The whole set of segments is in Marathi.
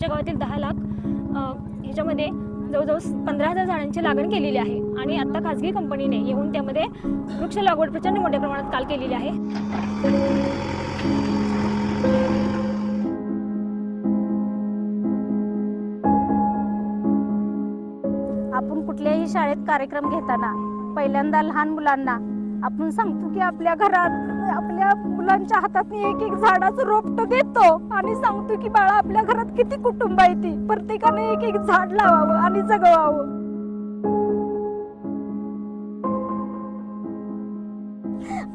आमच्या गावातील दहा लाख ह्याच्यामध्ये जवळजवळ पंधरा हजार झाडांची लागण केलेली आहे. आणि आता खाजगी कंपनीने येऊन त्यामध्ये वृक्ष लागवड प्रचंड मोठ्या प्रमाणात काल केलेली आहे. आपण कुठल्याही शाळेत कार्यक्रम घेताना पहिल्यांदा लहान मुलांना आपण सांगतो की आपल्या घरात आपल्या मुलांच्या हातात एक एक झाडाचं रोपट देतो आणि सांगतो की बाळा आपल्या घरात किती कुटुंब आहे ती. प्रत्येकाने एक एक झाड लावावं आणि जगवावं.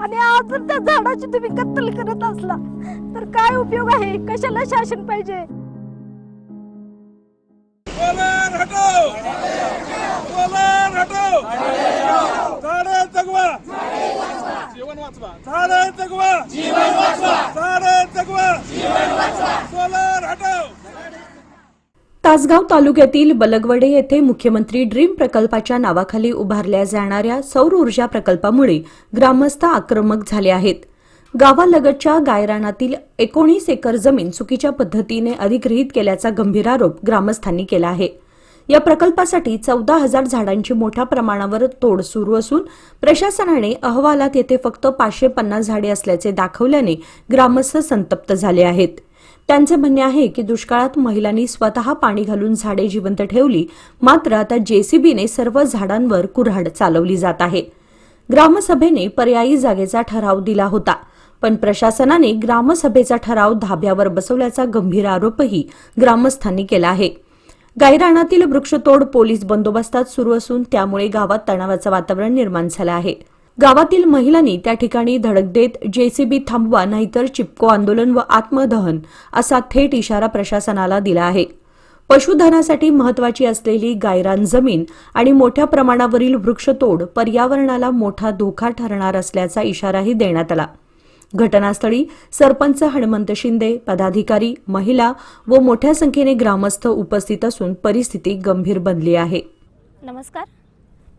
आणि आज जर त्या झाडाची तुम्ही कत्तल करत असला तर काय उपयोग आहे? कशाला शासन पाहिजे? हटो हटो जगवा. जीवन वाचवा. झाडे जगवा. जीवन वाचवा झाडे जगवा. जीवन वाचवा तासगाव तालुक्यातील बलगवडे येथे मुख्यमंत्री ड्रीम प्रकल्पाच्या नावाखाली उभारल्या जाणाऱ्या सौर ऊर्जा प्रकल्पामुळे ग्रामस्थ आक्रमक झाले आहेत. गावालगतच्या गायरानातील एकोणीस एकर जमीन चुकीच्या पद्धतीने अधिग्रहित केल्याचा गंभीर आरोप ग्रामस्थांनी केला आहे. या प्रकल्पासाठी चौदा हजार झाडांची मोठ्या प्रमाणावर तोड सुरू असून प्रशासनाने अहवालात येथे फक्त पाचशे पन्नास झाडे असल्याचे दाखवल्याने ग्रामस्थ संतप्त झाले आहेत. त्यांचे म्हणणे आहे की दुष्काळात महिलांनी स्वतः पाणी घालून झाडे जिवंत ठेवली मात्र आता जेसीबीने सर्व झाडांवर कुऱ्हाड चालवली जात आहे. ग्रामसभेने पर्यायी जागेचा ठराव दिला होता पण प्रशासनाने ग्रामसभेचा ठराव धाब्यावर बसवल्याचा गंभीर आरोपही ग्रामस्थांनी केला आहे. गायरानातील वृक्षतोड पोलीस बंदोबस्तात सुरू असून त्यामुळे गावात तणावाचं वातावरण निर्माण झालं आहे. गावातील महिलांनी त्या ठिकाणी धडक देत जेसीबी थांबवा नाहीतर चिपको आंदोलन व आत्मदहन असा थेट इशारा प्रशासनाला दिला आहे. पशुधनासाठी महत्वाची असलेली गायरान जमीन आणि मोठ्या प्रमाणावरील वृक्षतोड पर्यावरणाला मोठा धोका ठरणार असल्याचा इशाराही देण्यात आला. घटनास्थळी सरपंच हनुमंत शिंदे पदाधिकारी महिला व मोठ्या संख्येने ग्रामस्थ उपस्थित असून परिस्थिती गंभीर बनली आहे. नमस्कार.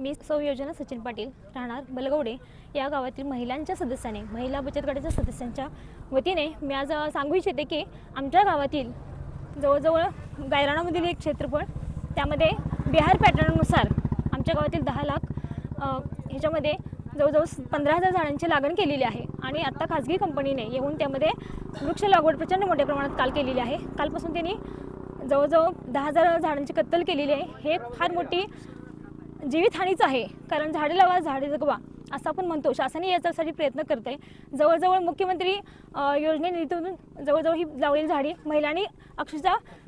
मी सौ योजना सचिन पाटील राहणार बलगवडे. या गावातील महिलांच्या सदस्याने महिला बचत गटाच्या सदस्यांच्या वतीने मी आज सांगू इच्छिते की आमच्या गावातील जवळजवळ गायराणामधील एक क्षेत्रफळ त्यामध्ये बिहार पॅटर्ननुसार आमच्या गावातील दहा लाख ह्याच्यामध्ये जवळजवळ पंधरा हजार झाडांची लागण केलेली आहे आणि आत्ता खाजगी कंपनीने येऊन त्यामध्ये वृक्ष लागवड प्रचंड मोठ्या प्रमाणात काल केलेली आहे. कालपासून त्यांनी जवळजवळ दहा हजार झाडांची कत्तल केलेली आहे. हे फार मोठी जीवितहानीच आहे. कारण झाडे लावा झाडे जगवा असं आपण म्हणतो. शासनही याच्यासाठी प्रयत्न करत आहे जवळजवळ मुख्यमंत्री योजने योजनेनिधीतून जवळजवळ ही लावलेली झाडी महिलांनी अक्षरशः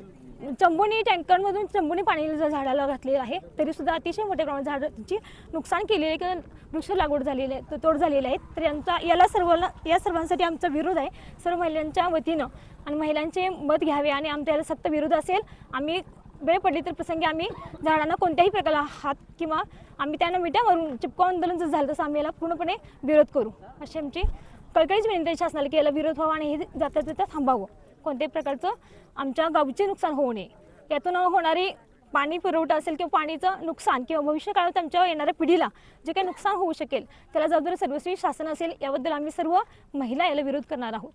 चंबूने टँकरमधून चंबूने पाणी जर झाडाला घातलेलं आहे. तरीसुद्धा अतिशय मोठ्या प्रमाणात झाडांची नुकसान केलेले आहे किंवा वृक्ष लागवड झालेली आहे तोड झालेली आहे. तर यांचा याला सर्वांना या सर्वांसाठी आमचा विरोध आहे. सर्व महिलांच्या वतीनं आणि महिलांचे मत घ्यावे आणि आमच्या याला सक्त विरोध असेल. आम्ही वेळ पडली तर प्रसंगी आम्ही झाडांना कोणत्याही प्रकारला हात किंवा आम्ही त्यांना मिठ्या मारून चिपको आंदोलन जर झालं तसं आम्ही याला पूर्णपणे विरोध करू. अशी आमची कळकळीच विनंती शासनाला की याला विरोध व्हावा आणि हे जाता जाता थांबावं. कोणत्याही प्रकारचं आमच्या गावचे नुकसान होऊ नये. यातून होणारी पाणी पुरवठा असेल किंवा पाणीचं नुकसान किंवा भविष्य काळात आमच्या येणाऱ्या पिढीला जे काही नुकसान होऊ शकेल त्याला जबाबदारी सर्वस्वी शासन असेल याबद्दल आम्ही सर्व महिला याला विरोध करणार आहोत.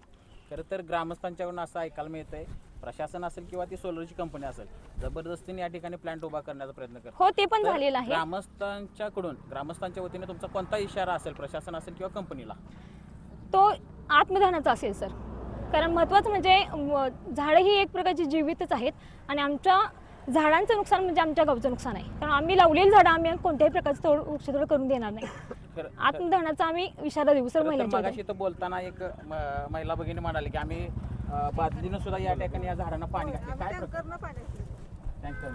खरं तर ग्रामस्थांच्याकडून असं ऐकायला मिळत आहे प्रशासन असेल किंवा ती सोलरची कंपनी असेल जबरदस्तीने या ठिकाणी प्लांट उभा करण्याचा प्रयत्न करतात. हो ते पण झालेलं आहे. ग्रामस्थांच्याकडून ग्रामस्थांच्या वतीने तुमचा कोणता इशारा असेल प्रशासन असेल किंवा कंपनीला तो आत्मदानाचा असेल सर. कारण महत्त्वाचं म्हणजे झाडं ही एक प्रकारची जीवितच आहेत आणि आमच्या झाडांचं नुकसान म्हणजे आमच्या गावचं नुकसान आहे. कारण आम्ही लावलेली झाडं आम्ही कोणत्याही प्रकारचं तोड वृक्षतोड करून देणार नाही. खरं आत्मदहनाचा आम्ही इशारा देऊ सर. तर बोलताना एक महिला भगिनी म्हणाली की आम्ही बादलीनं सुद्धा या ठिकाणी या झाडांना पाणी घातले काय टँकरनं पाणी टँकर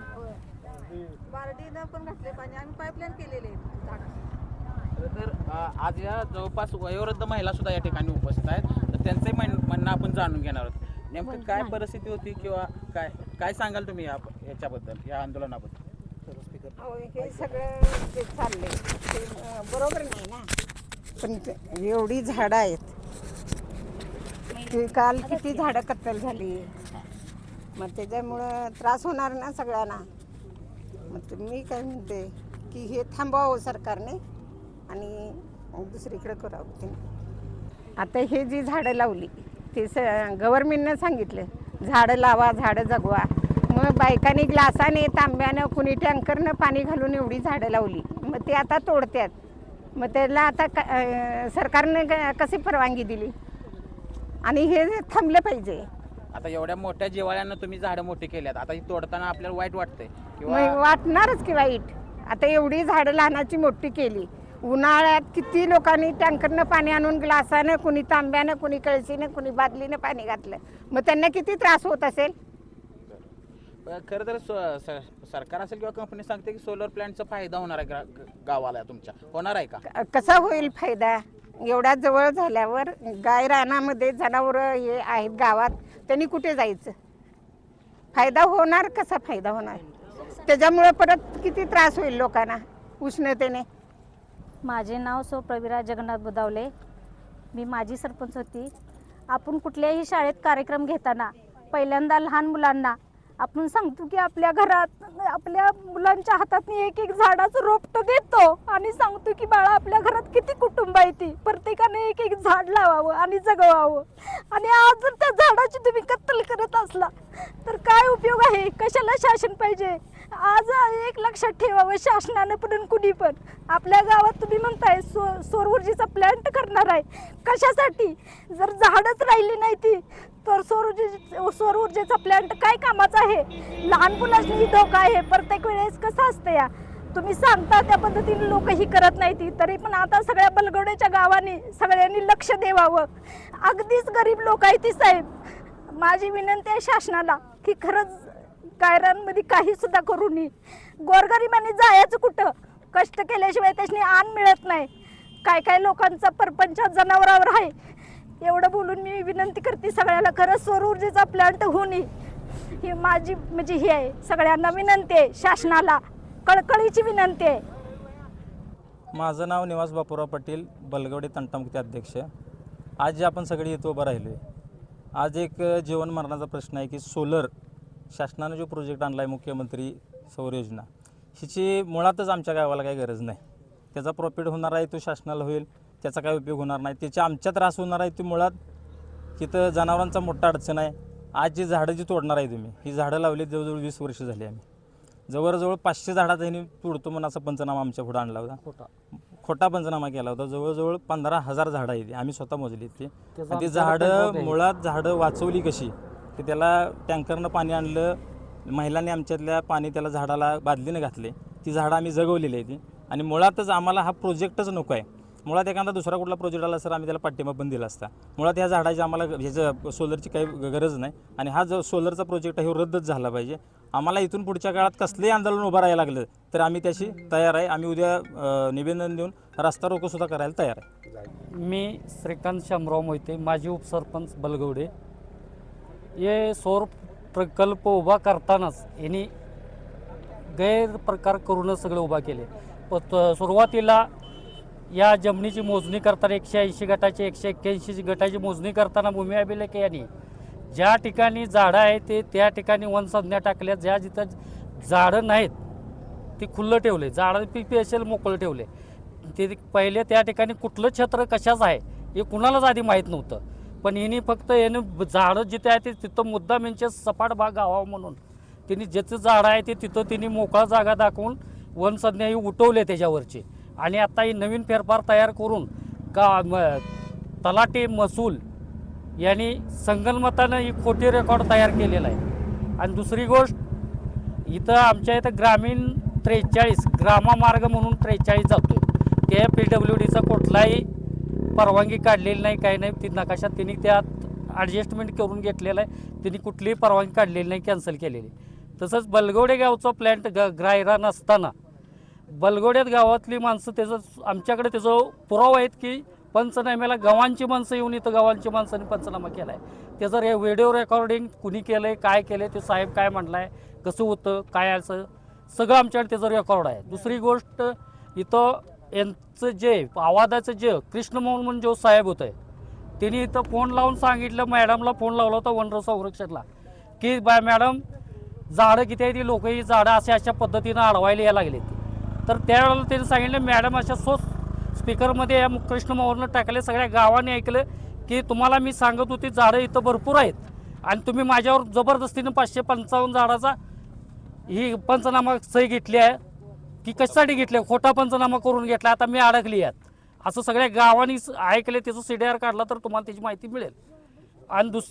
बारडीनं पण घातले पाणी आम्ही पाईपलाईन केलेले तर आज या जवळपास वयोवृद्ध महिला सुद्धा या ठिकाणी उपस्थित आहेत. तर म्हण- म्हणणं आपण जाणून घेणार आहोत. नेमकं काय परिस्थिती होती किंवा काय काय सांगाल तुम्ही या याच्याबद्दल या आंदोलनाबद्दल? हे सगळं जे चाललंय. ते बरोबर नाही ना? पण ते- एवढी झाडं आहेत. ते काल किती झाडं कत्तल झाली. मग त्याच्यामुळं त्रास होणार ना सगळ्यांना? मग मी काय म्हणते की हे थांबवावं सरकारने. आणि दुसरीकडे करावं त्यांनी आता हे जी झाडं लावली ते स गव्हर्मेंटनं सांगितलं झाडं लावा झाडं जगवा. मग बायकांनी ग्लासाने तांब्यानं कुणी टँकरनं पाणी घालून एवढी झाडं लावली. मग ते आता तोडतात मग त्याला आता क- सरकारने कशी परवानगी दिली? आणि हे थांबलं पाहिजे. आता एवढ्या मोठ्या जिवाळ्यानं तुम्ही झाडं मोठी केल्यात. आता ही तोडताना आपल्याला वाईट वाटतंय. किंवा वाटणारच की वाईट. आता एवढी झाडं लहानाची मोठी केली. उन्हाळ्यात किती लोकांनी टँकरनं पाणी आणून ग्लासानं कुणी तांब्यानं कुणी कळशीनं कुणी बादलीनं पाणी घातलं. मग त्यांना किती त्रास होत असेल? खरं तर स- स- सरकार असेल किंवा कंपनी सांगते की सोलर प्लॅन्टचा फायदा होणार आहे ग्रा- गावाला तुमच्या. होणार आहे का? क- कसा होईल फायदा? एवढ्या जवळ झाल्यावर गाय रानामध्ये जनावरं हे आहेत गावात त्यांनी कुठे जायचं? फायदा होणार कसा फायदा होणार? त्याच्यामुळे परत किती त्रास होईल लोकांना उष्णतेने? माझे नाव सो प्रवीरा जगन्नाथ बुदावले. मी माजी सरपंच होती. आपण कुठल्याही शाळेत कार्यक्रम घेताना पहिल्यांदा लहान मुलांना आपण सांगतो की आपल्या घरात आपल्या मुलांच्या हातात एक एक झाडाचं रोपटं देतो आणि सांगतो की बाळा आपल्या घरात किती कुटुंब आहे ती. प्रत्येकाने एक एक झाड लावावं आणि जगवावं. आणि आज जर त्या झाडाची तुम्ही कत्तल करत असला तर काय उपयोग आहे? कशाला शासन पाहिजे? आज एक लक्षात ठेवावं शासनानं पण कुणी पण. आपल्या गावात तुम्ही म्हणताय सो सौर ऊर्जेचा प्लॅन्ट करणार आहे. कशासाठी? जर झाडच राहिली नाही ती तर सौर ऊर्जे सौर ऊर्जेचा प्लॅन्ट काय कामाचा आहे? लहानपणाची धोका आहे प्रत्येक वेळेस कसं असतं या? तुम्ही सांगता त्या पद्धतीने लोक ही करत नाही ती तरी पण आता सगळ्या बलगोड्याच्या गावाने सगळ्यांनी लक्ष देवावं अगदीच गरीब लोक आहे ती साहेब. माझी विनंती आहे शासनाला की खरंच कायरांमध्ये काही सुद्धा करू नये. गोरगरिबांनी जायचं कुठं? कष्ट केल्याशिवाय त्याच्यानी आण मिळत नाही. काय काय लोकांचा परपंच जनावरावर आहे. एवढं बोलून मी विनंती करते सगळ्याला खरं सौर ऊर्जेचा प्लांट होऊ नये. ही माझी म्हणजे ही आहे सगळ्यांना विनंती आहे शासनाला. कळकळीची विनंती आहे. माझं नाव निवास बापूराव पाटील बलगवडे तंटामुक्ती अध्यक्ष. आज जे आपण सगळे येतो उभं राहिलो आहे आज एक जीवन मरणाचा प्रश्न आहे की सोलर शासनानं जो प्रोजेक्ट आणला आहे मुख्यमंत्री सौर योजना हिची मुळातच आमच्या गावाला काही गरज नाही. त्याचा प्रॉफिट होणार आहे तो शासनाला होईल. त्याचा काय उपयोग होणार नाही. त्याच्या आमच्या त्रास होणार आहे ती मुळात तिथं जनावरांचा मोठा अडचण आहे. आज जी झाडं जी तोडणार आहे तुम्ही ही झाडं लावली जवळजवळ वीस वर्ष झाली आम्ही. जवळजवळ पाचशे झाडाचा ह्यांनी तोडतो म्हणून असा पंचनामा आमच्या पुढे आणला होता. खोटा. खोटा पंचनामा केला होता. जवळजवळ पंधरा हजार झाडं आहेत आम्ही स्वतः मोजली ती. ती झाडं मुळात झाडं वाचवली कशी? की त्याला टँकरनं पाणी आणलं महिलांनी आमच्यातल्या पाणी त्याला झाडाला बादलीनं घातले. ती झाडं आम्ही जगवलेली आहे ती. आणि मुळातच आम्हाला हा प्रोजेक्टच नको आहे. मुळात एखादा दुसरा कुठला प्रोजेक्ट आला सर आम्ही त्याला पाठिंबा पण दिला असता. मुळात ह्या झाडाची आम्हाला ह्याचं सोलरची काही गरज नाही. आणि हा जो सोलरचा प्रोजेक्ट आहे हे रद्दच झाला पाहिजे. आम्हाला इथून पुढच्या काळात कसलंही आंदोलन उभं राहायला लागलं तर आम्ही त्याशी तयार आहे. आम्ही उद्या निवेदन देऊन रस्ता रोकोसुद्धा करायला तयार आहे. मी श्रीकांत शामराव मोहिते माजी उपसरपंच बलगवडे. हे सौर प्रकल्प उभा करतानाच यांनी गैरप्रकार करूनच सगळं उभा केले. प- त- सुरुवातीला या जमिनीची मोजणी करताना एकशे ऐंशी गटाची एकशे एक्क्याऐंशी गटाची मोजणी करताना भूमी अभिलेख यांनी ज्या ठिकाणी झाडं आहेत ते त्या ठिकाणी वनसंज्ञा टाकल्या. ज्या जिथं झाडं नाहीत ते खुल्लं ठेवले. झाडं पी पी एस एल मोकळं ठेवले. ते पहिले त्या ठिकाणी कुठलं क्षेत्र कशाच आहे हे कुणालाच आधी माहीत नव्हतं. पण हिने फक्त याने झाडं जिथे आहे ते तिथं मुद्दाम यांचे सपाट भाग गावा म्हणून. तिने ज्याचं झाडं आहे ते तिथं तिने मोकळा जागा दाखवून वनसंज्ञा ही उठवले त्याच्यावरची. आणि आता ही नवीन फेरफार तयार करून का म तलाटे महसूल यांनी संगनमतानं ही खोटी रेकॉर्ड तयार केलेला आहे. आणि दुसरी गोष्ट इथं आमच्या इथं ग्रामीण त्रेचाळीस ग्रामामार्ग म्हणून त्रेचाळीस जातो त्या पी डब्ल्यू डीचा कुठलाही परवानगी काढलेली नाही काही नाही. ती नकाशात त्यांनी त्यात ॲडजस्टमेंट करून घेतलेलं आहे. त्यांनी कुठलीही परवानगी काढलेली नाही कॅन्सल केलेली. तसंच बलगोडे गावचा प्लॅन्ट ग ग्रायरा नसताना बलगोड्यात गावातली माणसं त्याचं आमच्याकडे त्याचं पुरावा आहेत की पंचनाम्याला गावांची माणसं येऊन इथं गावांची माणसांनी पंचनामा केला आहे त्याचं रे व्हिडिओ रेकॉर्डिंग कुणी केलं आहे काय केलं आहे ते साहेब काय म्हणला आहे कसं होतं काय असं सगळं आमच्याकडे त्याचं रेकॉर्ड आहे. दुसरी गोष्ट इथं यांचं जे आवाजाचं जे कृष्णमोहन म्हणून जो साहेब होतं आहे त्यांनी इथं फोन लावून सांगितलं मॅडमला फोन लावला होता वन संरक्षणला की बा मॅडम झाडं किती आहे ती लोक ही झाडं अशा अशा पद्धतीनं अडवायला यायला लागले तर त्यावेळेला त्यांनी सांगितलं मॅडम अशा सोच स्पीकरमध्ये या कृष्णमोहननं टाकले सगळ्या गावाने ऐकलं की तुम्हाला मी सांगत होती झाडं इथं भरपूर आहेत आणि तुम्ही माझ्यावर जबरदस्तीनं पाचशे पंचावन्न झाडाचा ही पंचनामा सही घेतली आहे की कशासाठी घेतले? खोटा पंचनामा करून घेतला. आता मी अडकली यात. असं सगळ्या गावांनी ऐकले त्याचं सी डी आर काढला तर तुम्हाला त्याची माहिती मिळेल. आणि दुस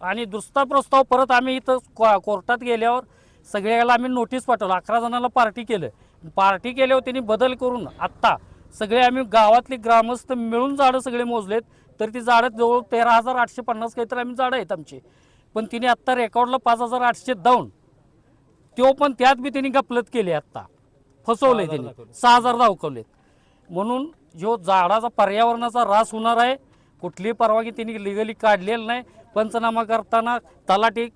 आणि दुसरा प्रस्ताव परत आम्ही इथं कोर्टात गेल्यावर सगळ्याला आम्ही नोटीस पाठवलं. अकरा जणांना पार्टी केलं. पार्टी केल्यावर त्यांनी बदल करून आत्ता सगळे आम्ही गावातली ग्रामस्थ मिळून झाडं सगळे मोजलेत तर ती झाडं जवळ तेरा हजार आठशे पन्नास काहीतरी आम्ही झाडं आहेत आमची. पण तिने आत्ता रेकॉर्डला पाच हजार आठशे दाऊन तो पण त्यात बी त्यांनी गपलत केली आत्ता. फसवलंय त्यांनी. सहा हजार दाखवलेत म्हणून जो झाडाचा पर्यावरणाचा ऱ्हास होणार आहे. कुठलीही परवानगी त्यांनी लिगली काढलेली नाही. पंचनामा करताना तलाठी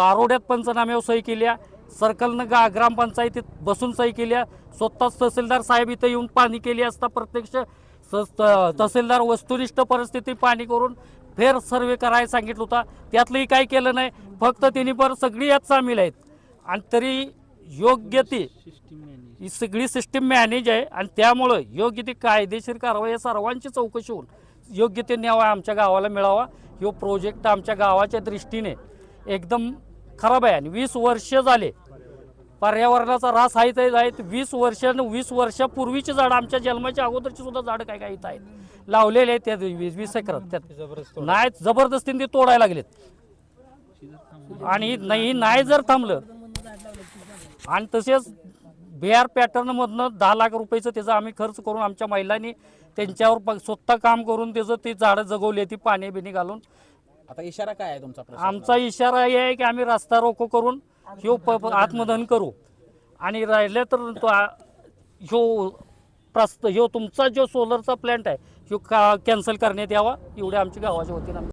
आरोड्यात पंचनाम्यावर सही केल्या. सर्कलनं गा ग्रामपंचायतीत बसून सही केल्या. स्वतःच तहसीलदार साहेब इथं येऊन पाणी केली असता प्रत्यक्ष तहसीलदार वस्तुनिष्ठ परिस्थिती पाणी करून फेर सर्वे करायला सांगितलं होता. त्यातलंही काही केलं नाही. फक्त त्यांनी पर सगळी यात सामील आहेत. आणि तरी योग्य ती. ही सगळी सिस्टीम मॅनेज आहे आणि त्यामुळं योग्य ती कायदेशीर कारवाई या सर्वांची चौकशी होऊन योग्य ते न्यावा आमच्या गावाला मिळावा. ह्यो प्रोजेक्ट आमच्या गावाच्या दृष्टीने एकदम खराब आहे. आणि वीस वर्ष झाले. पर्यावरणाचा रास आहे ते आहेत वीस वर्ष वीस वर्षापूर्वीची झाडं आमच्या जन्माच्या अगोदरची सुद्धा झाडं काय काय इथं आहेत. लावलेले आहेत त्यात वीस वीस एकरात. त्यात नाही जबरदस्तीने ते तोडायला लागलेत. आणि नाही नाही जर थांबलं आणि तसेच बिहार पॅटर्नमधनं दहा लाख रुपयाचं त्याचा आम्ही खर्च करून आमच्या महिलांनी त्यांच्यावर प- स्वतः काम करून त्याचं ती झाडं जगवली ती पाणी बिणी घालून. आता इशारा काय आहे तुमचा आमचा इशारा हे आहे की आम्ही रस्ता रोको करून ह्यो प प- आत्मदहन करू. आणि राहिलं तर तो आ- ह्यो प्रस्त ह्यो तुमचा जो सोलरचा प्लॅन्ट आहे ह्यो का कॅन्सल करण्यात यावा एवढे आमच्या गावाच्या वतीनं आम्ही